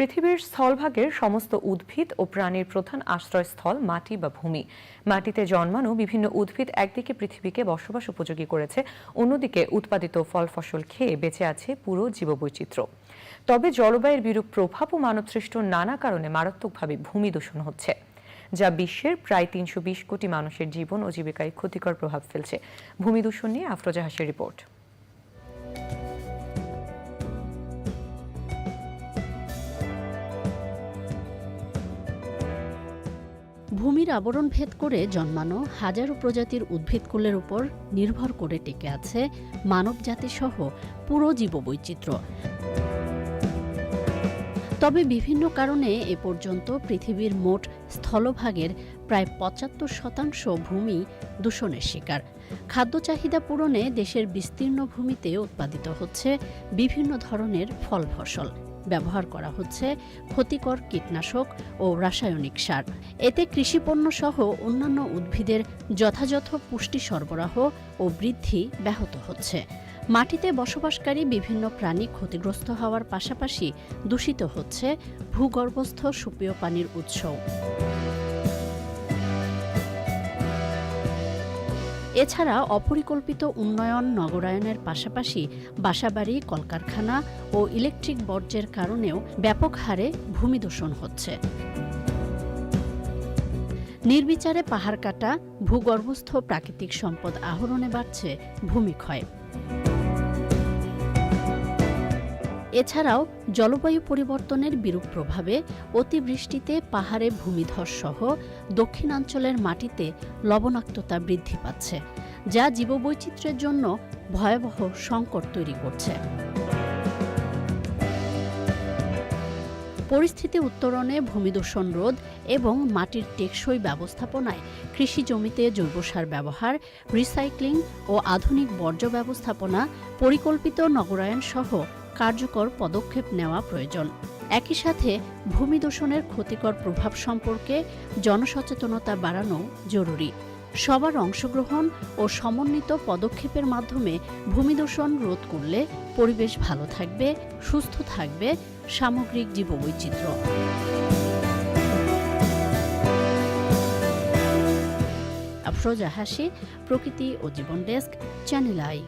পৃথিবীর স্থলভাগের সমস্ত উদ্ভিদ ও প্রাণীর প্রধান আশ্রয়স্থল মাটি বা ভূমি। মাটিতে জন্মানো বিভিন্ন উদ্ভিদ একদিকে পৃথিবীকে বসবাস উপযোগী করেছে, অন্যদিকে উৎপাদিত ফল ফসল খেয়ে বেঁচে আছে পুরো জীববৈচিত্র্য। তবে জলবায়ুর বিরূপ প্রভাব ও মানবসৃষ্ট নানা কারণে মারাত্মকভাবে ভূমি দূষণ হচ্ছে, যা বিশ্বের প্রায় তিনশো বিশ কোটি মানুষের জীবন ও জীবিকায় ক্ষতিকর প্রভাব ফেলছে। ভূমি দূষণ নিয়ে আফরোজা হাসির রিপোর্ট। ভূমির আবরণ ভেদ করে জন্মানো হাজারো প্রজাতির উদ্ভিদকুলের উপর নির্ভর করে টিকে আছে মানবজাতি সহ পুরো জীববৈচিত্র্য। তবে বিভিন্ন কারণে এ পর্যন্ত পৃথিবীর মোট স্থলভাগের প্রায় পঁচাত্তর শতাংশ ভূমি দূষণের শিকার। খাদ্য চাহিদা পূরণে দেশের বিস্তীর্ণ ভূমিতে উৎপাদিত হচ্ছে বিভিন্ন ধরনের ফল ফসল। ব্যবহার করা হচ্ছে ক্ষতিকর কীটনাশক ও রাসায়নিক সার। এতে কৃষিপণ্য সহ অন্যান্য উদ্ভিদের যথাযথ পুষ্টি সরবরাহ ও বৃদ্ধি ব্যাহত হচ্ছে। মাটিতে বসবাসকারী বিভিন্ন প্রাণী ক্ষতিগ্রস্ত হওয়ার পাশাপাশি দূষিত হচ্ছে ভূগর্ভস্থ সুপেয় পানির উৎসও। এছাড়া অপরিকল্পিত উন্নয়ন নগরায়নের পাশাপাশি বাসাবাড়ি, কলকারখানা ও ইলেকট্রিক বর্জ্যের কারণেও ব্যাপক হারে ভূমি দূষণ হচ্ছে। নির্বিচারে পাহাড় কাটা, ভূগর্ভস্থ প্রাকৃতিক সম্পদ আহরণে বাড়ছে ভূমিক্ষয় এছাড়াও জলবায়ু পরিবর্তনের বিরূপ প্রভাবে অতিবৃষ্টিতে পাহাড়ে ভূমিধস সহ দক্ষিণাঞ্চলের মাটিতে লবণাক্ততা বৃদ্ধি পাচ্ছে, যা জীববৈচিত্র্যের জন্য ভয়াবহ সংকট তৈরি করছে। পরিস্থিতি উত্তরণে ভূমিদূষণ রোধ এবং মাটির টেকসই ব্যবস্থাপনায় কৃষি জমিতে জৈব সার ব্যবহার, রিসাইক্লিং ও আধুনিক বর্জ্য ব্যবস্থাপনা পরিকল্পিত নগরায়ন সহ কার্যকর পদক্ষেপ নেওয়া প্রয়োজন। একই সাথে ভূমি দূষণের ক্ষতিকর প্রভাব সম্পর্কে জনসচেতনতা বাড়ানো জরুরি। সবার অংশগ্রহণ ও সমন্বিত পদক্ষেপের মাধ্যমে ভূমি দূষণ রোধ করলে পরিবেশ ভালো থাকবে, সুস্থ থাকবে, সামগ্রিক জীববৈচিত্র্য। আফরোজা হাসি, প্রকৃতি ও জীবন ডেস্ক, চ্যানেল আই।